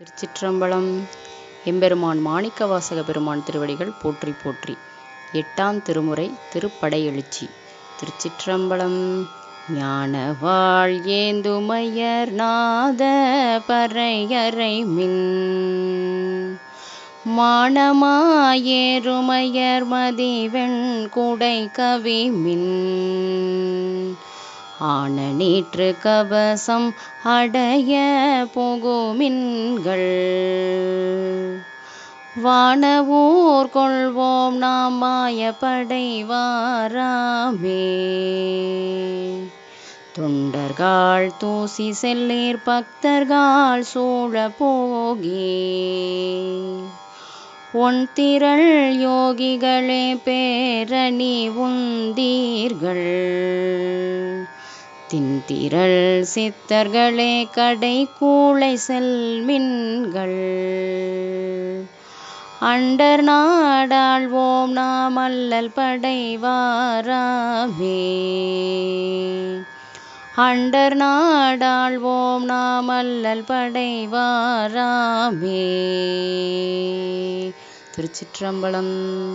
திருச்சிற்றம்பலம் எம்பெருமான் மாணிக்கவாசக பெருமான் திருவடிகள் போற்றி போற்றி. எட்டாம் திருமுறை திருப்படை எழுச்சி திருச்சிற்றம்பலம் ஞானவாழ் ஏந்துமையர் நாத பறையறை மின். மானமாயேருமையர் மதிவெண் குடை கவி மின். ஆன நீற்று கவசம் அடைய புகுமின்கள். வானவூர் கொள்வோம் நாம் மாயப்படை வாராமே தொண்டர்கள் தூசி செல்லீர் பக்தர்கள் சூழ போகே. ஒன் திரள் யோகிகளே பேரணி உந்தீர்கள். தின்திரள் சித்தர்களே கடை கூளை செல்மின்கள். அண்டர் நாடாழ்வோம் நாம் அல்லல் படைவாராமே. அண்டர் நாடாழ்வோம் நாம் அல்லல் படைவாராமே. திருச்சிற்றம்பலம்.